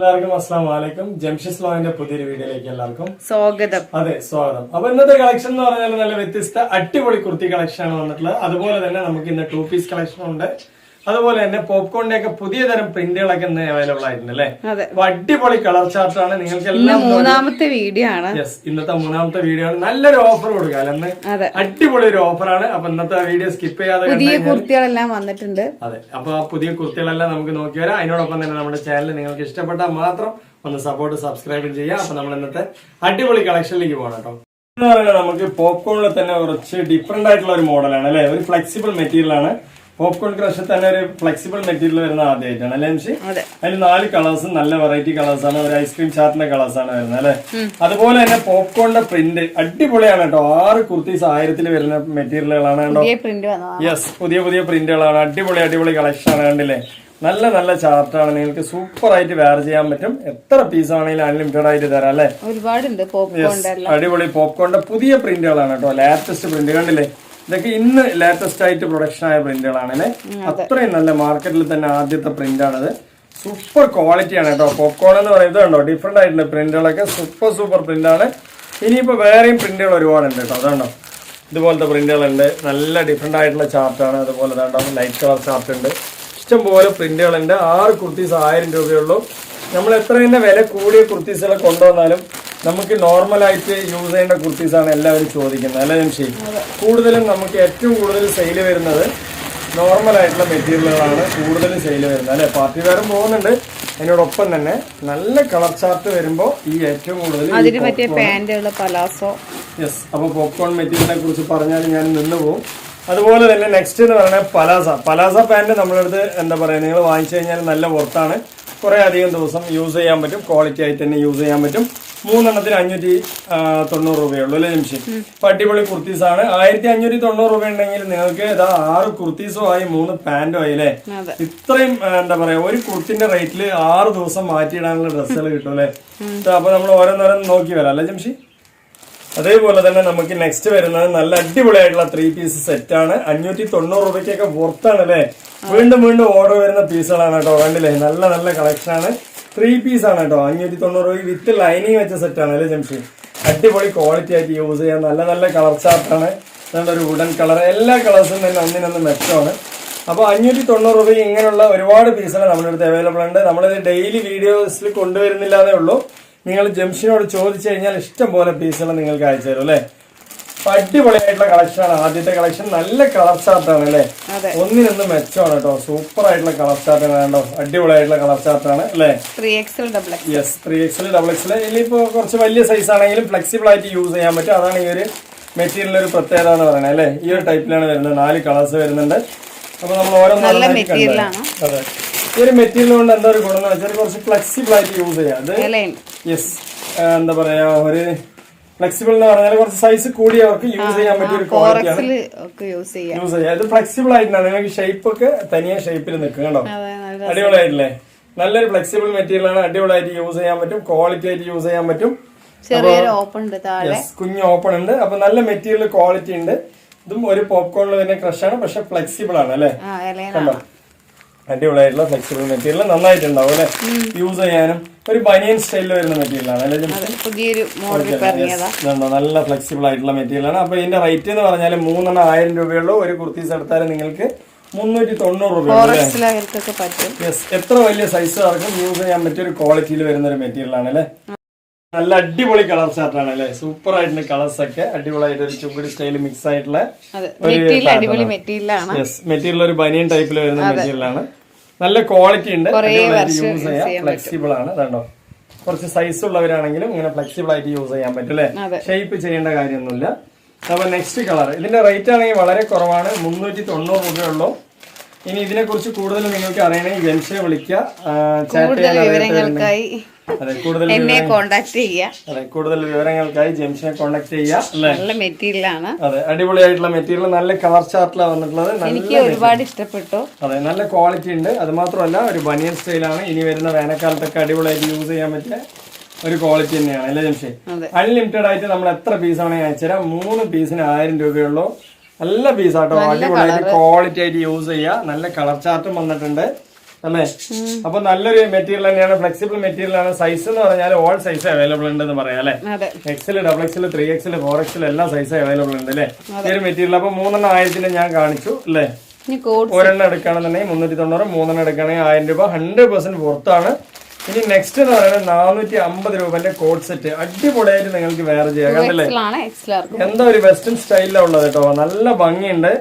എല്ലാവർക്കും അസ്സാം വലൈക്കും ജംഷിസ് ലോന്റെ പുതിയൊരു വീഡിയോയിലേക്ക് എല്ലാവർക്കും സ്വാഗതം. അതെ സ്വാഗതം. അപ്പൊ ഇന്നത്തെ കളക്ഷൻ എന്ന് പറഞ്ഞാൽ നല്ല വ്യത്യസ്ത അടിപൊളി കുർത്തി കളക്ഷൻ ആണ് വന്നിട്ടുള്ളത്. അതുപോലെ തന്നെ നമുക്ക് ഇന്ന് ടൂ പീസ് കളക്ഷൻ ഉണ്ട്. അതുപോലെ തന്നെ പോപ്കോണിന്റെ ഒക്കെ പുതിയ തരം പ്രിന്റുകളൊക്കെ ഇന്ന് അവൈലബിൾ ആയിട്ടുണ്ട് അല്ലെ അപ്പൊ അടിപൊളി കളർ ചാർട്ട് ആണ്. നിങ്ങൾക്ക് എല്ലാം മൂന്നാമത്തെ വീഡിയോ ആണ്. യെസ് ഇന്നത്തെ മൂന്നാമത്തെ വീഡിയോ ആണ്. നല്ലൊരു ഓഫർ കൊടുക്കുക അല്ലെന്ന് അടിപൊളി ഒരു ഓഫറാണ് അപ്പൊ ഇന്നത്തെ വീഡിയോ സ്കിപ്പ് ചെയ്യാതെ പുതിയ കുർത്തികളെല്ലാം വന്നിട്ടുണ്ട്. അതെ. അപ്പൊ ആ പുതിയ കുർത്തികളെല്ലാം നമുക്ക് നോക്കി വരാം. അതിനോടൊപ്പം തന്നെ നമ്മുടെ ചാനൽ നിങ്ങൾക്ക് ഇഷ്ടപ്പെട്ടാൽ മാത്രം ഒന്ന് സപ്പോർട്ട് സബ്സ്ക്രൈബ് ചെയ്യാം. അപ്പൊ നമ്മൾ ഇന്നത്തെ അടിപൊളി കളക്ഷനിലേക്ക് പോകണം കേട്ടോ. എന്ന് പറയുന്നത് നമുക്ക് പോപ്കോണിൽ തന്നെ കുറച്ച് ഡിഫറെന്റ് ആയിട്ടുള്ള ഒരു മോഡലാണ് അല്ലെ? ഒരു ഫ്ലെക്സിബിൾ മെറ്റീരിയൽ ആണ്. പോപ്കോൺ ക്രഷ് തന്നെ ഒരു ഫ്ലെക്സിബിൾ മെറ്റീരിയൽ വരുന്ന ആദ്യമായിട്ടാണ് അല്ലേ അംശി അതെ. അതിൽ നാല് കളേഴ്സും നല്ല വെറൈറ്റി കളേഴ്സ് ആണ് ഒരു ഐസ്ക്രീം ചാർട്ടിന്റെ കളേഴ്സ് ആണ് വരുന്നത് അല്ലെ? അതുപോലെ തന്നെ പോപ്കോണിന്റെ പ്രിന്റ് അടിപൊളിയാണ് കേട്ടോ. ആറ് കുർത്തീസ് ആയിരത്തിൽ വരുന്ന മെറ്റീരിയലുകളാണ് കേട്ടോ യെസ് പുതിയ പുതിയ പ്രിന്റുകളാണ് അടിപൊളി അടിപൊളി കളക്ഷൻ ആണ് കണ്ടില്ലേ? നല്ല നല്ല ചാർട്ടാണ് നിങ്ങൾക്ക് സൂപ്പർ ആയിട്ട് വെയർ ചെയ്യാൻ പറ്റും. എത്ര പീസ് ആണെങ്കിലും അൺലിമിറ്റഡ് ആയിട്ട് തരാം അല്ലെ? ഒരുപാടുണ്ട് അടിപൊളി പോപ്കോണിന്റെ പുതിയ പ്രിന്റുകളാണ് കേട്ടോ. ലാറ്റസ്റ്റ് പ്രിന്റ് കണ്ടില്ലേ? ഇതൊക്കെ ഇന്ന് ലേറ്റസ്റ്റ് ആയിട്ട് പ്രൊഡക്ഷൻ ആയ പ്രിന്റുകളാണ് അല്ലെ അത്രയും നല്ല മാർക്കറ്റിൽ തന്നെ ആദ്യത്തെ പ്രിന്റ് ആണത്. സൂപ്പർ ക്വാളിറ്റിയാണ് കേട്ടോ. പോപ്കോൺ എന്ന് പറയുന്നത് കണ്ടോ? ഡിഫറെന്റ് ആയിട്ടുള്ള പ്രിന്റുകളൊക്കെ സൂപ്പർ സൂപ്പർ പ്രിന്റ് ആണ്. ഇനിയിപ്പോ വേറെയും പ്രിന്റുകൾ ഒരുപാടുണ്ട് കേട്ടോ. അതാണോ? ഇതുപോലത്തെ പ്രിന്റുകളുണ്ട് നല്ല ഡിഫറെന്റ് ആയിട്ടുള്ള ചാർട്ടാണ് അതുപോലെ ലൈറ്റ് കളർ ചാർട്ട് ഉണ്ട്. ഇഷ്ടംപോലെ പ്രിന്റുകളുണ്ട് ആറ് കുർത്തീസ് ആയിരം രൂപയുള്ളൂ നമ്മൾ എത്ര തന്നെ വില കൂടിയ കുർത്തീസുകൾ കൊണ്ടുവന്നാലും നമുക്ക് നോർമലായിട്ട് യൂസ് ചെയ്യേണ്ട കുർത്തീസാണ് എല്ലാവരും ചോദിക്കുന്നത് അല്ലെ ഞാൻ ശരി കൂടുതലും നമുക്ക് ഏറ്റവും കൂടുതൽ സെയിൽ വരുന്നത് നോർമൽ ആയിട്ടുള്ള മെറ്റീരിയലുകളാണ് കൂടുതലും സെയിൽ വരുന്നത് അല്ലെ? പാർട്ടി വേറെ പോകുന്നുണ്ട്. അതിനോടൊപ്പം തന്നെ നല്ല കളർ ചാർട്ട് വരുമ്പോൾ ഈ ഏറ്റവും കൂടുതൽ അതിന് പറ്റിയ പലാസോ യെസ് അപ്പോൾ പോപ്കോൺ മെറ്റീരിയലിനെ കുറിച്ച് പറഞ്ഞാൽ ഞാൻ നിന്ന് പോകും അതുപോലെ തന്നെ നെക്സ്റ്റ് എന്ന് പറയുന്നത് പലാസ പലാസ പാന്റ് അടുത്ത് എന്താ പറയുക നിങ്ങൾ വാങ്ങിച്ചു കഴിഞ്ഞാൽ നല്ല പുറത്താണ് കുറേ അധികം ദിവസം യൂസ് ചെയ്യാൻ പറ്റും ക്വാളിറ്റി ആയിട്ട് തന്നെ യൂസ് ചെയ്യാൻ പറ്റും. മൂന്നെണ്ണത്തിന് അഞ്ഞൂറ്റി തൊണ്ണൂറ് രൂപയുള്ളൂ അല്ലേ നിമിഷം പട്ടിപൊളി അടിപൊളി കുർത്തീസ് ആണ് ആയിരത്തി അഞ്ഞൂറ്റി തൊണ്ണൂറ് രൂപ ഉണ്ടെങ്കിൽ നിങ്ങൾക്ക് ഇതാ ആറ് കുർത്തീസും ആയി മൂന്ന് പാന്റും ആയി അല്ലേ? ഇത്രയും എന്താ പറയാ ഒരു കുർത്തിന്റെ റേറ്റിൽ ആറ് ദിവസം മാറ്റിയിടാനുള്ള ഡ്രസ്സുകൾ കിട്ടും അല്ലേ? അപ്പൊ നമ്മൾ ഓരോന്നോരോന്ന് നോക്കി വരാം അല്ലേ ജംഷി അതേപോലെ തന്നെ നമുക്ക് നെക്സ്റ്റ് വരുന്നത് നല്ല അടിപൊളിയായിട്ടുള്ള ത്രീ പീസ് സെറ്റ് ആണ് അഞ്ഞൂറ്റി തൊണ്ണൂറ് രൂപയ്ക്കൊക്കെ പുറത്താണ് അല്ലേ? വീണ്ടും വീണ്ടും ഓർഡർ വരുന്ന പീസുകളാണ് കേട്ടോ. കണ്ടില്ലേ? നല്ല നല്ല കളക്ഷൻ ആണ്. ത്രീ പീസ് ആണ് കേട്ടോ. അഞ്ഞൂറ്റി തൊണ്ണൂറ് രൂപ വിത്ത് ലൈനിങ് വെച്ച സെറ്റാണ് അല്ലേ ജംഷി? അടിപൊളി ക്വാളിറ്റി ആയിട്ട് യൂസ് ചെയ്യാൻ നല്ല നല്ല കളർ ചാർട്ടാണ് ഒരു വുഡൻ കളർ എല്ലാ കളേഴ്സും തന്നെ ഒന്നിനൊന്ന് മെച്ചമാണ് അപ്പോൾ അഞ്ഞൂറ്റി തൊണ്ണൂറ് രൂപ ഇങ്ങനെയുള്ള ഒരുപാട് പീസുകൾ നമ്മുടെ അടുത്ത് അവൈലബിൾ ഉണ്ട്. നമ്മളിത് ഡെയിലി വീഡിയോസിൽ കൊണ്ടുവരുന്നില്ലാതെ ഉള്ളൂ. നിങ്ങൾ ജംഷനോട് ചോദിച്ചു കഴിഞ്ഞാൽ ഇഷ്ടം പോലെ പീസുകൾ നിങ്ങൾക്ക് അയച്ചു തരും അല്ലേ? അടിപൊളിയായിട്ടുള്ള കളക്ഷനാണ് ആദ്യത്തെ കളക്ഷൻ നല്ല കളർ ചാർട്ടാണ് അല്ലേ? ഒന്നിനൊന്ന് മെച്ചമാണ് കേട്ടോ സൂപ്പർ ആയിട്ടുള്ള കളർ ചാർട്ടാണ് കണ്ടോ? അടിപൊളിയായിട്ടുള്ള കളർ ചാർട്ടാണ് അല്ലേ? യെസ് ത്രീ എക്സിൽ ഡബിൾ എക്സിൽ ഇപ്പോ കുറച്ച് വലിയ സൈസ് ആണെങ്കിലും ഫ്ലെക്സിബിൾ ആയിട്ട് യൂസ് ചെയ്യാൻ പറ്റും. അതാണ് ഈ ഒരു മെറ്റീരിയലിന്റെ ഒരു പ്രത്യേകത എന്ന് പറയുന്നത് അല്ലേ? ഈ ഒരു ടൈപ്പിലാണ് വരുന്നത്. നാല് കളേഴ്സ് വരുന്നുണ്ട്. അപ്പൊ നമ്മൾ ഓരോ അതെ. ഈ ഒരു മെറ്റീരിയൽ കൊണ്ട് എന്താ ഒരു ഗുണം എന്ന് വെച്ചാൽ കുറച്ച് ഫ്ലെക്സിബിൾ ആയിട്ട് യൂസ് ചെയ്യാം. അത് യെസ് എന്താ പറയാ ഒരു ഫ്ലെക്സിബിൾ എന്ന് പറഞ്ഞാൽ കുറച്ച് സൈസ് കൂടി അവർക്ക് യൂസ് ചെയ്യാൻ പറ്റിയ ഒരു ക്വാളിറ്റിയാണ് യൂസ് ചെയ്യാം. അത് ഇത് ഫ്ലെക്സിബിൾ ആയിട്ടാണ് നിങ്ങൾക്ക് ഷേപ്പ് ഒക്കെ തനിയെ ഷേപ്പിൽ നിൽക്കും കേട്ടോ. അടിപൊളിയായിട്ടില്ലേ? നല്ലൊരു ഫ്ലെക്സിബിൾ മെറ്റീരിയൽ ആണ്. അടിപൊളിയായിട്ട് യൂസ് ചെയ്യാൻ പറ്റും. ക്വാളിറ്റി ആയിട്ട് യൂസ് ചെയ്യാൻ പറ്റും. ചെറിയൊരു ഓപ്പൺ ഉണ്ട് താഴെ. കുഞ്ഞ് ഓപ്പൺ ഉണ്ട്. അപ്പൊ നല്ല മെറ്റീരിയൽ ക്വാളിറ്റി ഉണ്ട്. ഇതും ഒരു പോപ്കോണിൽ തന്നെ ക്രഷ് ആണ്. പക്ഷെ ഫ്ലെക്സിബിൾ ആണ് അല്ലെ? ഇലയിലാണ്. അടിപൊളിയായിട്ടുള്ള ഫ്ലെക്സിബിൾ മെറ്റീരിയൽ നന്നായിട്ടുണ്ടാവും അല്ലെ? യൂസ് ചെയ്യാനും. ഒരു ബനിയൻ സ്റ്റൈലിൽ വരുന്ന മെറ്റീരിയലാണ് പുതിയൊരു നല്ല ഫ്ലെക്സിബിൾ ആയിട്ടുള്ള മെറ്റീരിയലാണ് അപ്പൊ ഇതിന്റെ റേറ്റ് എന്ന് പറഞ്ഞാൽ മൂന്നെണ്ണം ആയിരം രൂപയുള്ളൂ. ഒരു കുർത്തീസ് എടുത്താൽ നിങ്ങൾക്ക് മുന്നൂറ്റി തൊണ്ണൂറ് പറ്റും. യെസ് എത്ര വലിയ സൈസ് ആർക്കും യൂസ് ചെയ്യാൻ പറ്റിയ ഒരു ക്വാളിറ്റിയിൽ വരുന്ന ഒരു മെറ്റീരിയൽ ആണ് അല്ലേ? നല്ല അടിപൊളി കളർ ചാർട്ടാണ് അല്ലേ? സൂപ്പർ ആയിട്ടുള്ള കളർസ് ഒക്കെ അടിപൊളിയായിട്ട് ഒരു ചുമ്പിടി സ്റ്റൈൽ മിക്സ് ആയിട്ടുള്ള മെറ്റീരിയൽ ഒരു ബനിയൻ ടൈപ്പിൽ വരുന്ന മെറ്റീരിയൽ ആണ്. നല്ല ക്വാളിറ്റി ഉണ്ട്. യൂസ് ചെയ്യാം. ഫ്ലെക്സിബിൾ ആണ്. അതുണ്ടോ കുറച്ച് സൈസ് ഉള്ളവരാണെങ്കിലും ഇങ്ങനെ ഫ്ലെക്സിബിൾ ആയിട്ട് യൂസ് ചെയ്യാൻ പറ്റും അല്ലെ. ഷേപ്പ് ചെയ്യേണ്ട കാര്യമൊന്നുമില്ല. അപ്പൊ നെക്സ്റ്റ് കളർ ഇതിന്റെ റേറ്റ് ആണെങ്കിൽ വളരെ കുറവാണ്. മുന്നൂറ്റി തൊണ്ണൂറ് രൂപയുള്ളൂ. ഇനി ഇതിനെ കുറിച്ച് കൂടുതൽ നിങ്ങൾക്ക് അറിയണമെങ്കിൽ ജംഷയെ വിളിക്കുക. ചാറ്റ് ചെയ്യാൻ അതെ കൂടുതൽ എന്നെ കോണ്ടാക്ട് ചെയ്യുക അതെ കൂടുതൽ വിവരങ്ങൾക്കായി ജംഷനെ കോണ്ടാക്ട് ചെയ്യുക അല്ലേ? നല്ല മെറ്റീരിയലാണ്. അതെ അടിപൊളിയായിട്ടുള്ള മെറ്റീരിയൽ നല്ല കളർ ചാർട്ടിലാണ് വന്നിട്ടുള്ളത്. നല്ല എനിക്ക് ഒരുപാട് ഇഷ്ടപ്പെട്ടു. അതെ നല്ല ക്വാളിറ്റി ഉണ്ട്. അത് മാത്രമല്ല ഒരു ബനിയൻ സ്റ്റൈലാണ് ഇനി വരുന്ന വേനൽക്കാലത്തൊക്കെ അടിപൊളിയായിട്ട് യൂസ് ചെയ്യാൻ പറ്റിയ ഒരു ക്വാളിറ്റി തന്നെയാണ്. അല്ലേ ജംഷേ അതെ. അൺലിമിറ്റഡ് ആയിട്ട് നമ്മൾ എത്ര പീസ് ആണെങ്കിൽ അയച്ചുതരാം മൂന്ന് പീസിന് ആയിരം രൂപയുള്ളൂ. നല്ല പീസ് ആട്ടോ. അടിപൊളിയായിട്ട് ക്വാളിറ്റി ആയിട്ട് യൂസ് ചെയ്യുക നല്ല കളർ ചാർട്ടും വന്നിട്ടുണ്ട്. അല്ലേ? അപ്പൊ നല്ലൊരു മെറ്റീരിയൽ തന്നെയാണ്. ഫ്ലെക്സിബിൾ മെറ്റീരിയൽ ആണ്. സൈസ് എന്ന് പറഞ്ഞാൽ ഓൾ സൈസ് അവൈലബിൾ ഉണ്ടെന്ന് പറയാം അല്ലെ? XL double XL three XL four XL എല്ലാ സൈസ് അവൈലബിൾ ഉണ്ട് അല്ലെ? ഈ ഒരു മെറ്റീരിയൽ അപ്പൊ മൂന്നെണ്ണം ആയിരത്തിന് ഞാൻ കാണിച്ചു അല്ലേ? ഒരെണ്ണം എടുക്കുകയാണെന്നുണ്ടെങ്കിൽ മുന്നൂറ്റി തൊണ്ണൂറ് മൂന്നെണ്ണം എടുക്കുകയാണെങ്കിൽ ആയിരം രൂപ ഹൺഡ്രഡ് പെർസെന്റ് പുറത്താണ് ഇനി നെക്സ്റ്റ് എന്ന് പറയുന്നത് നാനൂറ്റി അമ്പത് രൂപന്റെ കോഡ് സെറ്റ് അടിപൊളിയായിട്ട് നിങ്ങൾക്ക് വേറെ ചെയ്യാം കണ്ടല്ലേ? എന്താ ഒരു വെസ്റ്റേൺ സ്റ്റൈലിലാണ് ഉള്ളത് കേട്ടോ? നല്ല ഭംഗിയുണ്ട്.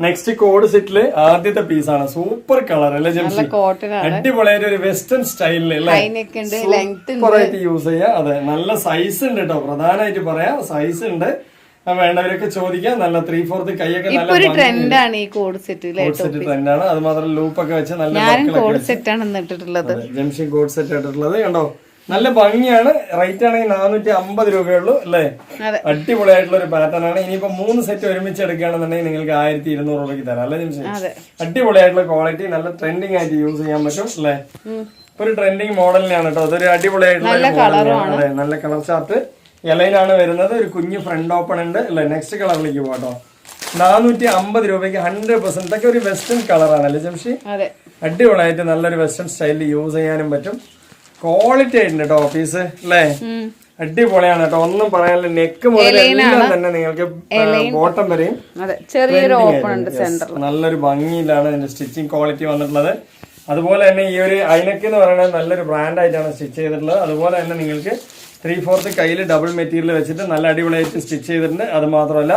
നെക്സ്റ്റ് കോഡ് സെറ്റിൽ ആദ്യത്തെ പീസ് ആണ്. സൂപ്പർ കളർ അല്ലേ ജംഷി അടിപൊളിയായിട്ട് ഒരു വെസ്റ്റേൺ സ്റ്റൈലിൽ സൂപ്പറായിട്ട് യൂസ് ചെയ്യാം. അതെ നല്ല സൈസ് ഉണ്ട് കേട്ടോ പ്രധാനമായിട്ട് പറയാം സൈസ് ഉണ്ട്. വേണ്ടവരൊക്കെ ചോദിക്കാം. നല്ല ത്രീ ഫോർത്ത് കൈയൊക്കെ നല്ല ട്രെൻഡ് ട്രെൻഡാണ് ഈ കോഡ് സെറ്റിലെ സെറ്റ് ട്രെൻഡാണ് അത് മാത്രം ലൂപ്പൊക്കെ വെച്ച് നല്ല കോഡ് സെറ്റ് ആണ് ജംഷി കോഡ് സെറ്റ് ആയിട്ടുള്ളത് കണ്ടോ? നല്ല ഭംഗിയാണ്. റേറ്റ് ആണെങ്കിൽ നാനൂറ്റി അമ്പത് രൂപയുള്ളൂ അല്ലേ. അടിപൊളിയായിട്ടുള്ള ഒരു പാറ്റേൺ ആണ്. ഇനിയിപ്പോ മൂന്ന് സെറ്റ് ഒരുമിച്ച് എടുക്കുകയാണെന്നുണ്ടെങ്കിൽ നിങ്ങൾക്ക് ആയിരത്തി ഇരുന്നൂറ് രൂപയ്ക്ക് തരാം അല്ലേ നിമിഷം അടിപൊളിയായിട്ടുള്ള ക്വാളിറ്റി നല്ല ട്രെൻഡിങ് ആയിട്ട് യൂസ് ചെയ്യാൻ പറ്റും അല്ലേ? ഇപ്പൊ ഒരു ട്രെൻഡിങ് മോഡലിനാണ് കേട്ടോ. അതൊരു അടിപൊളിയായിട്ടുള്ള അതെ നല്ല കളർ ചാർട്ട് ഇലയിലാണ് വരുന്നത്. ഒരു കുഞ്ഞു ഫ്രണ്ട് ഓപ്പൺ ഉണ്ട് അല്ലേ? നെക്സ്റ്റ് കളറിലേക്ക് പോകട്ടോ നാനൂറ്റി അമ്പത് രൂപയ്ക്ക് ഹൺഡ്രഡ് പെർസെന്റ് ഇതൊക്കെ ഒരു വെസ്റ്റേൺ കളറാണ് അല്ലേ ജംഷി അടിപൊളിയായിട്ട് നല്ലൊരു വെസ്റ്റേൺ സ്റ്റൈലിൽ യൂസ് ചെയ്യാനും പറ്റും. ക്വാളിറ്റി ആയിട്ടുണ്ട് കേട്ടോ ഓഫീസ് അല്ലേ അടിപൊളിയാണ് കേട്ടോ ഒന്നും പറയാനില്ല. നെക്ക് മുതൽ എല്ലാം തന്നെ നിങ്ങൾക്ക് ബോട്ടം വരെയും ചെറിയൊരു ഓപ്പൺ ഉണ്ട് നല്ലൊരു ഭംഗിയിലാണ് ഇതിന്റെ സ്റ്റിച്ചിങ് ക്വാളിറ്റി വന്നിട്ടുള്ളത്. അതുപോലെ തന്നെ ഈ ഒരു ഐനക്ക് എന്ന് പറയുന്നത് നല്ലൊരു ബ്രാൻഡായിട്ടാണ് സ്റ്റിച്ച് ചെയ്തിട്ടുള്ളത്. അതുപോലെ തന്നെ നിങ്ങൾക്ക് ത്രീ ഫോർത്ത് കയ്യിൽ ഡബിൾ മെറ്റീരിയൽ വെച്ചിട്ട് നല്ല അടിപൊളിയായിട്ട് സ്റ്റിച്ച് ചെയ്തിട്ടുണ്ട്. അത് മാത്രമല്ല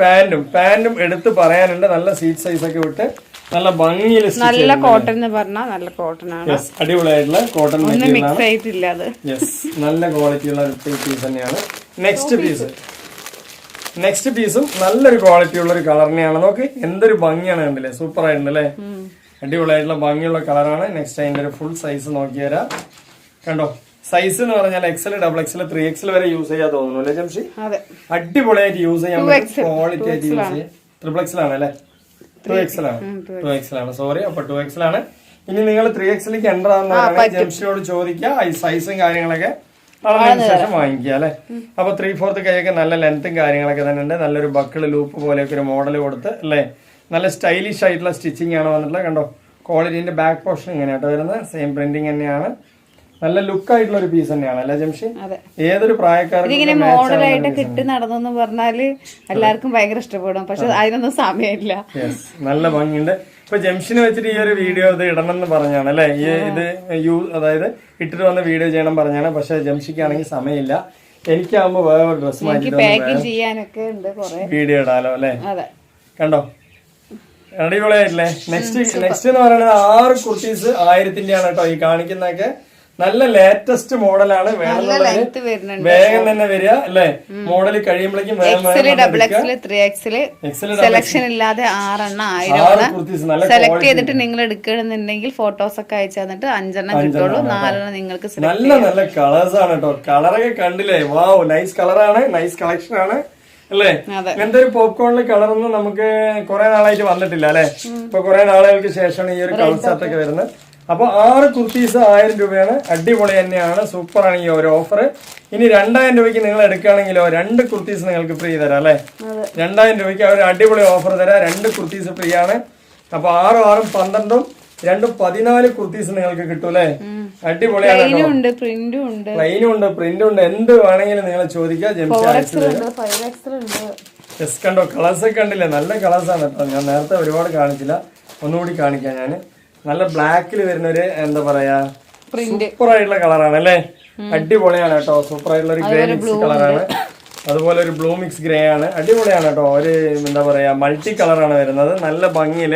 പാന്റും പാന്റും എടുത്ത് പറയാനുണ്ട്. നല്ല സീറ്റ് സൈസ് ഒക്കെ വിട്ട് നല്ല ഭംഗിയിൽ നല്ല കോട്ടൺ എന്ന് പറഞ്ഞാൽ നല്ല കോട്ടൺ ആണ്. അടിപൊളിയായിട്ടുള്ള കോട്ടൺ മിക്സ് ആയിട്ടില്ല അത്. യെസ് നല്ല ക്വാളിറ്റിയുള്ള ഒരു പീസ് തന്നെയാണ്. നെക്സ്റ്റ് പീസ് നെക്സ്റ്റ് പീസും നല്ലൊരു ക്വാളിറ്റി ഉള്ള ഒരു കളറിനെയാണ് നോക്ക് എന്തൊരു ഭംഗിയാണ് കണ്ടില്ലേ? സൂപ്പർ ആയിട്ടുണ്ട് അല്ലേ അടിപൊളിയായിട്ടുള്ള ഭംഗിയുള്ള കളറാണ് നെക്സ്റ്റ് അതിന്റെ ഒരു ഫുൾ സൈസ് നോക്കി തരാം കണ്ടോ? സൈസ് എന്ന് പറഞ്ഞാൽ XL double XL three XL വരെ യൂസ് ചെയ്യാൻ തോന്നുന്നു അല്ലേ ജംഷി? അടിപൊളിയായിട്ട് യൂസ് ചെയ്യാൻ ക്വാളിറ്റി ആയിട്ട് യൂസ് ചെയ്യാം ട്രിപ്പിൾ എക്സൽ ആണ് അല്ലേ ടു എക്സൽ ആണ് ടു എക്സൽ ആണ് സോറി അപ്പൊ ടു എക്സൽ ആണ് ഇനി നിങ്ങൾ ത്രീ എക്സിലേക്ക് എന്റർ ആകുന്ന ജംഷിയോട് ചോദിക്കുക. ഈ സൈസും കാര്യങ്ങളൊക്കെ ശേഷം വാങ്ങിക്കുക അല്ലെ? അപ്പൊ ത്രീ ഫോർത്ത് കൈയൊക്കെ നല്ല ലെങ്ത്തും കാര്യങ്ങളൊക്കെ തന്നെ ഉണ്ട്. നല്ലൊരു ബക്കിൾ ലൂപ്പ് പോലെയൊക്കെ ഒരു മോഡൽ കൊടുത്ത് അല്ലേ? നല്ല സ്റ്റൈലിഷ് ആയിട്ടുള്ള സ്റ്റിച്ചിങ് ആണ് വന്നിട്ടുള്ളത്. കണ്ടോ? ക്വാളിറ്റിന്റെ ബാക്ക് പോർഷൻ ഇങ്ങനെയാട്ടോ വരുന്നത്. സെയിം പ്രിന്റിങ് തന്നെയാണ്. നല്ല ലുക്ക് ആയിട്ടുള്ള ഒരു പീസ് തന്നെയാണ് അല്ലെ ജംഷി? ഏതൊരു പ്രായക്കാർക്കും ഇതിങ്ങനെ മോഡലായിട്ട് കിട്ടി നടന്നു പറഞ്ഞാൽ എല്ലാവർക്കും ഭയങ്കര ഇഷ്ടപ്പെടും പക്ഷെ അതിനൊന്നും സമയമില്ല. നല്ല ഭംഗിയുണ്ട്. ഇപ്പൊ ജംഷിന് വെച്ചിട്ട് ഈ ഒരു വീഡിയോ ഇത് ഇടണം എന്ന് പറഞ്ഞാണ് അല്ലെ? ഈ ഇത് യൂ അതായത് ഇട്ടിട്ട് വന്ന വീഡിയോ ചെയ്യണം പറഞ്ഞാണ് പക്ഷെ ജംഷിക്കാണെങ്കിൽ സമയമില്ല. എനിക്കാവുമ്പോ വേറെ ഡ്രസ് മാറ്റി വീഡിയോ ഇടാലോ അല്ലെ? അതെ. കണ്ടോ? അടിപൊളിയായിട്ടില്ലേ? നെക്സ്റ്റ് നെക്സ്റ്റ് എന്ന് പറയുന്നത് ആറ് കുർത്തീസ് ആയിരത്തിന്റെ ആണ് കേട്ടോ ഈ കാണിക്കുന്നതൊക്കെ. നല്ല ലേറ്റസ്റ്റ് മോഡലാണ് വേഗം തന്നെ വരിക അല്ലേ? മോഡൽ കഴിയുമ്പോഴേക്കും സെലക്ഷൻ ഇല്ലാതെ ആറെണ്ണം ആയിരം സെലക്ട് ചെയ്തിട്ട് നിങ്ങൾ എടുക്കണമെന്നുണ്ടെങ്കിൽ ഫോട്ടോസ് ഒക്കെ അയച്ചു തന്നിട്ട് അഞ്ചെണ്ണം കിട്ടുള്ളൂ. നാലെണ്ണം നിങ്ങൾക്ക് നല്ല നല്ല കളേഴ്സ് ആണ് കേട്ടോ കളറൊക്കെ കണ്ടില്ലേ? വാവ് നൈസ് കളറാണ് നൈസ് കളക്ഷൻ ആണ് അല്ലേ. ഇങ്ങനത്തെ ഒരു പോപ്കോണിൽ കളറൊന്നും നമുക്ക് കുറെ നാളായിട്ട് വന്നിട്ടില്ല അല്ലെ? ഇപ്പൊ കുറെ നാളുകൾക്ക് ശേഷമാണ് ഈ ഒരു കളർ ഒക്കെ വരുന്നത്. അപ്പൊ ആറ് കുർത്തീസ് ആയിരം രൂപയാണ്. അടിപൊളി തന്നെയാണ്. സൂപ്പറാണ് ഈ ഒരു ഓഫർ ഇനി രണ്ടായിരം രൂപയ്ക്ക് നിങ്ങൾ എടുക്കുകയാണെങ്കിലോ രണ്ട് കുർത്തീസ് നിങ്ങൾക്ക് ഫ്രീ തരാം അല്ലേ. രണ്ടായിരം രൂപയ്ക്ക് അവർ അടിപൊളി ഓഫർ തരാം. രണ്ട് കുർത്തീസ് ഫ്രീ ആണ്. അപ്പൊ ആറും ആറും പന്ത്രണ്ടും രണ്ടും പതിനാല് കുർത്തീസ് നിങ്ങൾക്ക് കിട്ടും അല്ലേ? അടിപൊളിയാണ് പ്ലെയിനും ഉണ്ട് പ്രിന്റും ഉണ്ട്. എന്ത് വേണമെങ്കിലും നിങ്ങൾ ചോദിക്കാം ജെംസ് അയച്ചു യെസ് കണ്ടോ? കളേഴ്സ് ഒക്കെ കണ്ടില്ലേ? നല്ല കളേഴ്സ് ആണ് കേട്ടോ. ഞാൻ നേരത്തെ ഒരുപാട് കാണിച്ചില്ല. ഒന്നുകൂടി കാണിക്കാം ഞാൻ നല്ല ബ്ലാക്കിൽ വരുന്ന ഒരു എന്താ പറയാ സൂപ്പർ ആയിട്ടുള്ള കളറാണ് അല്ലേ? അടിപൊളിയാണ് കേട്ടോ സൂപ്പർ ആയിട്ടുള്ള ഒരു ഗ്രേ മിക്സ് കളറാണ്. അതുപോലെ ഒരു ബ്ലൂ മിക്സ് ഗ്രേ ആണ്. അടിപൊളിയാണ് കേട്ടോ ഒരു എന്താ പറയാ മൾട്ടി കളറാണ് വരുന്നത് നല്ല ഭംഗിയിൽ.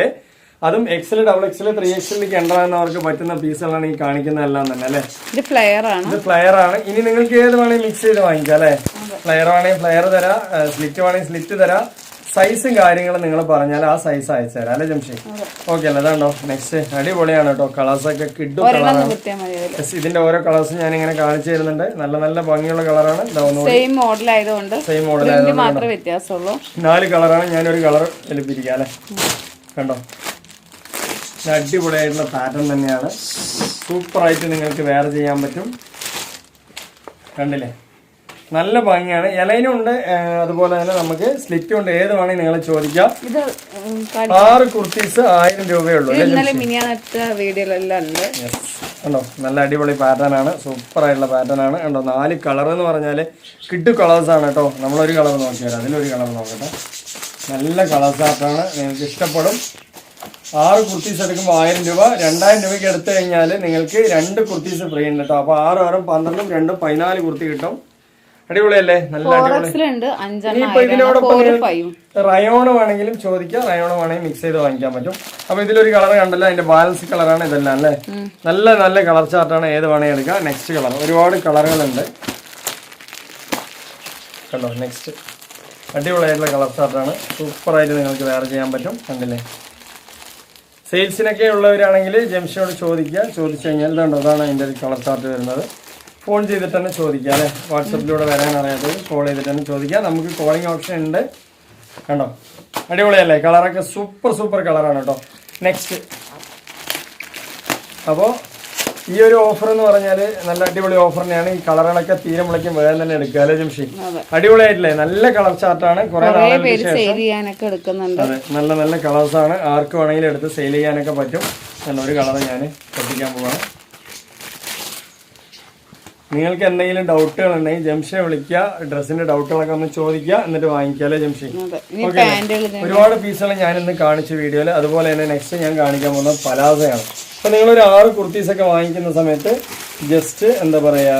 അതും എക്സൽ ഡബിൾ എക്സൽ ത്രീ എക്സലിലേക്ക് എന്ററാകുന്നവർക്ക് പറ്റുന്ന പീസുകളാണ് ഈ കാണിക്കുന്നതെല്ലാം തന്നെ അല്ലേ? ഇത് ഫ്ലെയർ ആണ്. ഇത് ഫ്ലയർ ആണ്. ഇനി നിങ്ങൾക്ക് ഏത് വേണമെങ്കിൽ മിക്സ് ചെയ്ത് വാങ്ങിക്കാം അല്ലേ? ഫ്ലയർ വേണമെങ്കിൽ ഫ്ലയർ തരാം സ്ലിറ്റ് വേണമെങ്കിൽ സ്ലിറ്റ് തരാം. സൈസും കാര്യങ്ങളും നിങ്ങൾ പറഞ്ഞാൽ ആ സൈസ് അയച്ചു തരാം അല്ലേ ജംഷി? ഓക്കെ അല്ലേ അതാണ്ടോ നെക്സ്റ്റ് അടിപൊളിയാണ് കേട്ടോ. കളേഴ്സ് ഒക്കെ കിട്ടും കളറാണ് ഇതിന്റെ ഓരോ കളേഴ്സും ഞാൻ ഇങ്ങനെ കാണിച്ചു തരുന്നുണ്ട്. നല്ല നല്ല ഭംഗിയുള്ള കളറാണ് സെയിം മോഡൽ ആയതുകൊണ്ട് സെയിം മോഡൽ പ്രിന്റ് മാത്രമേ വ്യത്യാസമുള്ളൂ. നാല് കളറാണ് ഞാനൊരു കളർ എളുപ്പിരിക്കുക അല്ലെ? കണ്ടോ? അടിപൊളിയായിട്ടുള്ള പാറ്റേൺ തന്നെയാണ്. സൂപ്പറായിട്ട് നിങ്ങൾക്ക് വേറെ ചെയ്യാൻ പറ്റും. കണ്ടില്ലേ? നല്ല ഭംഗിയാണ്. ഇലയിനും ഉണ്ട്. അതുപോലെ തന്നെ നമുക്ക് സ്ലിറ്റും ഉണ്ട്. ഏത് വേണമെങ്കിൽ നിങ്ങൾ ചോദിക്കാം. ആറ് കുർത്തീസ് ആയിരം രൂപയേ ഉള്ളൂ. ഉണ്ട്. നല്ല അടിപൊളി പാറ്റേൺ ആണ്. സൂപ്പർ ആയിട്ടുള്ള പാറ്റേൺ ആണ്. കണ്ടോ? നാല് കളർ എന്ന് പറഞ്ഞാൽ കിട്ടു കളേഴ്സ് ആണ് കേട്ടോ. നമ്മളൊരു കളർ നോക്കിയാൽ അതിലൊരു കളർ നോക്കട്ടെ. നല്ല കളേഴ്സ് ആയിട്ടാണ് നിങ്ങൾക്ക് ഇഷ്ടപ്പെടും. ആറ് കുർത്തീസ് എടുക്കുമ്പോൾ ആയിരം രൂപ. രണ്ടായിരം രൂപയ്ക്ക് എടുത്തു കഴിഞ്ഞാൽ നിങ്ങൾക്ക് രണ്ട് കുർത്തീസ് ഫ്രീ ഉണ്ട് കേട്ടോ. അപ്പോൾ ആറ് ആറും പന്ത്രണ്ടും രണ്ടും പതിനാല് കുർത്തി കിട്ടും. അടിപൊളിയല്ലേ? നല്ല അടിപൊളി. റയോണ് വേണമെങ്കിലും ചോദിക്കാം. റയോണ് വേണമെങ്കിൽ മിക്സ് ചെയ്ത് വാങ്ങിക്കാൻ പറ്റും. അപ്പൊ ഇതിലൊരു കളർ കണ്ടല്ലോ അതിന്റെ ബാലൻസ് കളറാണ് ഇതെല്ലാം അല്ലേ? നല്ല നല്ല കളർ ചാർട്ടാണ് ഏത് വേണമെങ്കിൽ എടുക്കാം. നെക്സ്റ്റ് കളർ ഒരുപാട് കളറുകളുണ്ട് കണ്ടോ നെക്സ്റ്റ് അടിപൊളിയായിട്ടുള്ള കളർ ചാർട്ടാണ് സൂപ്പറായിട്ട് നിങ്ങൾക്ക് വേറെ ചെയ്യാൻ പറ്റും. കണ്ടില്ലേ? സെയിൽസിനൊക്കെ ഉള്ളവരാണെങ്കിൽ ജംഷനോട് ചോദിക്കുക. ചോദിച്ചു കഴിഞ്ഞാൽ ഇതുണ്ടോ അതാണ് അതിന്റെ ഒരു കളർ ചാർട്ട് വരുന്നത്. ഫോൺ ചെയ്തിട്ട് തന്നെ ചോദിക്കുക അല്ലേ? വാട്സപ്പിലൂടെ വരാൻ അറിയാത്തത് കോൾ ചെയ്തിട്ട് തന്നെ ചോദിക്കുക നമുക്ക് കോളിംഗ് ഓപ്ഷൻ ഉണ്ട്. കണ്ടോ? അടിപൊളിയല്ലേ? കളറൊക്കെ സൂപ്പർ സൂപ്പർ കളറാണ് കേട്ടോ. നെക്സ്റ്റ് അപ്പോൾ ഈ ഒരു ഓഫർ എന്ന് പറഞ്ഞാൽ നല്ല അടിപൊളി ഓഫർ തന്നെയാണ്. ഈ കളറുകളൊക്കെ തീരെ മുളയ്ക്കും വേഗം തന്നെ എടുക്കുക അല്ലേ ജംഷി അടിപൊളിയായിട്ടില്ലേ? നല്ല കളർ ചാർട്ടാണ് കുറെ അതെ നല്ല നല്ല കളേഴ്സാണ് ആർക്ക് വേണമെങ്കിലും എടുത്ത് സെയിൽ ചെയ്യാനൊക്കെ പറ്റും. എന്നൊരു കളർ ഞാൻ ശ്രദ്ധിക്കാൻ പോവാണ്. നിങ്ങൾക്ക് എന്തെങ്കിലും ഡൗട്ടുകൾ ഉണ്ടെങ്കിൽ ജംഷെ വിളിക്കുക ഡ്രസ്സിന്റെ ഡൗട്ടുകളൊക്കെ ഒന്ന് ചോദിക്കുക എന്നിട്ട് വാങ്ങിക്കുക അല്ലേ ജംഷി ഓക്കെ. ഒരുപാട് പീസുകൾ ഞാൻ ഇന്ന് കാണിച്ച വീഡിയോയിൽ അതുപോലെ തന്നെ നെക്സ്റ്റ് ഞാൻ കാണിക്കാൻ പോകുന്നത് പലാസയാണ് അപ്പൊ നിങ്ങൾ ഒരു ആറ് കുർത്തീസ് ഒക്കെ വാങ്ങിക്കുന്ന സമയത്ത് ജസ്റ്റ് എന്താ പറയാ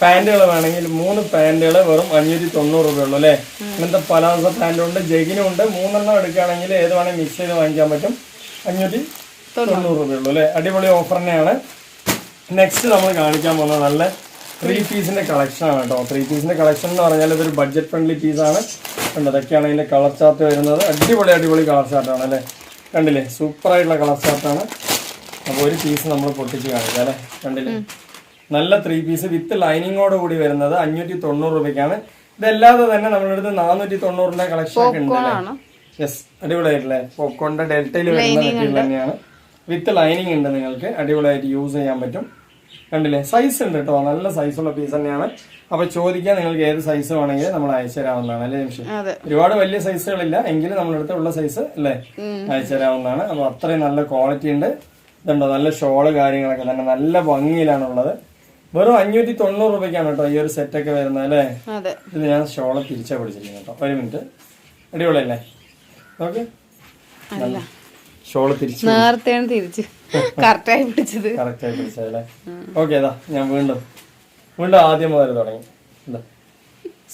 പാന്റുകൾ വേണമെങ്കിൽ മൂന്ന് പാന്റുകൾ വെറും അഞ്ഞൂറ്റി തൊണ്ണൂറ് രൂപയുള്ളൂ അല്ലേ? ഇങ്ങനത്തെ പലാസ പാന്റും ഉണ്ട് ജഗിനും ഉണ്ട്. മൂന്നെണ്ണം എടുക്കുകയാണെങ്കിൽ ഏത് വേണമെങ്കിൽ മിക്സ് ചെയ്ത് വാങ്ങിക്കാൻ പറ്റും. അഞ്ഞൂറ്റി തൊണ്ണൂറ് രൂപയുള്ളൂ അല്ലേ? അടിപൊളി ഓഫർ തന്നെയാണ്. നെക്സ്റ്റ് നമ്മൾ കാണിക്കാൻ പോകുന്നത് നല്ല ത്രീ പീസിന്റെ കളക്ഷൻ ആണ് കേട്ടോ. ത്രീ പീസിന്റെ കളക്ഷൻ എന്ന് പറഞ്ഞാൽ ഇതൊരു ബഡ്ജറ്റ് ഫ്രണ്ട്ലി പീസാണ് കണ്ടോ ഇതൊക്കെയാണ് അതിന്റെ കളർ ചാർട്ട് വരുന്നത്. അടിപൊളി അടിപൊളി കളർ ചാർട്ടാണ് അല്ലേ? കണ്ടില്ലേ? സൂപ്പർ ആയിട്ടുള്ള കളർ ചാർട്ടാണ് അപ്പോൾ ഒരു പീസ് നമ്മൾ പൊട്ടിച്ച് കാണിക്കാം അല്ലേ? കണ്ടില്ലേ? നല്ല ത്രീ പീസ് വിത്ത് ലൈനിങ്ങോട് കൂടി വരുന്നത് അഞ്ഞൂറ്റി തൊണ്ണൂറ് രൂപയ്ക്കാണ്. ഇതല്ലാതെ തന്നെ നമ്മുടെ അടുത്ത് നാനൂറ്റി തൊണ്ണൂറിന്റെ കളക്ഷൻ ഒക്കെ ഉണ്ട് അല്ലേ? ആണ്. യെസ് അടിപൊളിയായിട്ടില്ലേ പോപ്കോണിന്റെ ഡെൽറ്റയിൽ വരുന്ന തന്നെയാണ് വിത്ത് ലൈനിങ് ഉണ്ട്. നിങ്ങൾക്ക്. അടിപൊളിയായിട്ട് യൂസ് ചെയ്യാൻ പറ്റും. കണ്ടില്ലേ? സൈസ് ഉണ്ട് കേട്ടോ. നല്ല സൈസുള്ള പീസ് തന്നെയാണ്. അപ്പൊ ചോദിക്കാൻ നിങ്ങൾക്ക് ഏത് സൈസ് വേണമെങ്കിൽ നമ്മൾ അയച്ചു തരാവുന്നതാണ്. അല്ലേ നിമിഷം? ഒരുപാട് വലിയ സൈസുകളില്ല എങ്കിലും നമ്മുടെ അടുത്ത് ഉള്ള സൈസ് അല്ലേ? അയച്ചു തരാവുന്നതാണ്. അപ്പൊ അത്രയും നല്ല ക്വാളിറ്റി ഉണ്ട്. ഇതുണ്ടോ? നല്ല ഷോൾ കാര്യങ്ങളൊക്കെ തന്നെ. നല്ല ഭംഗിയിലാണുള്ളത്. വെറും അഞ്ഞൂറ്റി തൊണ്ണൂറ് രൂപയ്ക്കാണ് കേട്ടോ ഈ ഒരു സെറ്റ് ഒക്കെ വരുന്നത് അല്ലേ? ഇത് ഞാൻ ഷോൾ തിരിച്ചാ പിടിച്ചിരിക്കുന്നു കേട്ടോ. ഒരു മിനിറ്റ് അടിപൊളിയല്ലേ? ഓക്കെ ഷോൾ തിരിച്ചു നേരത്തെയാണ് തിരിച്ച്. കറക്റ്റായി പിടിച്ചത്. കറക്റ്റായി പിടിച്ചതല്ലേ? ഓക്കെ ഇതാ ഞാൻ വീണ്ടും വീണ്ടും ആദ്യം മുതൽ തുടങ്ങി. ഇതാ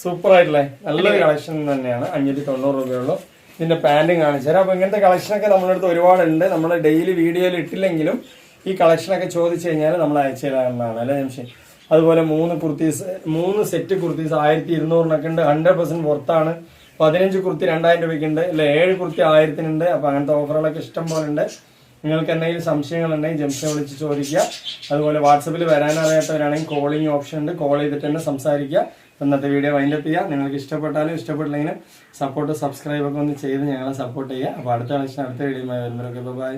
സൂപ്പർ ആയിട്ടില്ലേ നല്ലൊരു കളക്ഷൻ തന്നെയാണ്. അഞ്ഞൂറ്റി തൊണ്ണൂറ് രൂപയുള്ളൂ. ഇതിന്റെ പാന്റും കാണിച്ചു തരാം. അപ്പൊ ഇങ്ങനത്തെ കളക്ഷനൊക്കെ നമ്മുടെ അടുത്ത് ഒരുപാടുണ്ട്. നമ്മൾ ഡെയിലി വീഡിയോയിൽ ഇട്ടില്ലെങ്കിലും ഈ കളക്ഷനൊക്കെ ചോദിച്ചു കഴിഞ്ഞാൽ നമ്മൾ അയച്ചു തരാവുന്നതാണ് അല്ലേ നിമിഷം അതുപോലെ മൂന്ന് കുർത്തീസ് മൂന്ന് സെറ്റ് കുർത്തീസ് ആയിരത്തി ഇരുന്നൂറിനൊക്കെ ഉണ്ട്. ഹൺഡ്രഡ് പെർസെന്റ് പുറത്താണ് പതിനഞ്ച് കുർത്തി രണ്ടായിരം രൂപയ്ക്കുണ്ട് അല്ലെ ഏഴ് കുർത്തി ആയിരത്തിനുണ്ട് അപ്പൊ അങ്ങനത്തെ ഓഫറുകളൊക്കെ ഇഷ്ടം പോലെ ഉണ്ട്. നിങ്ങൾക്ക് എന്തെങ്കിലും സംശയങ്ങളുണ്ടെങ്കിൽ ജംഷനെ വിളിച്ച് ചോദിക്കുക. അതുപോലെ വാട്സപ്പിൽ വരാനറിയാത്തവരാണെങ്കിൽ കോളിംഗ് ഓപ്ഷൻ ഉണ്ട്. കോൾ ചെയ്തിട്ട് തന്നെ സംസാരിക്കുക. ഇന്നത്തെ വീഡിയോ വൈൻഡപ്പ് ചെയ്യുക നിങ്ങൾക്ക് ഇഷ്ടപ്പെട്ടാലും ഇഷ്ടപ്പെട്ടില്ലെങ്കിലും സപ്പോർട്ട് സബ്സ്ക്രൈബ് ഒക്കെ ഒന്ന് ചെയ്ത് ഞങ്ങളെ സപ്പോർട്ട് ചെയ്യുക. അപ്പോൾ അടുത്ത കളക്ഷൻ അടുത്ത വീഡിയോ വരുന്നവരൊക്കെ. ബൈ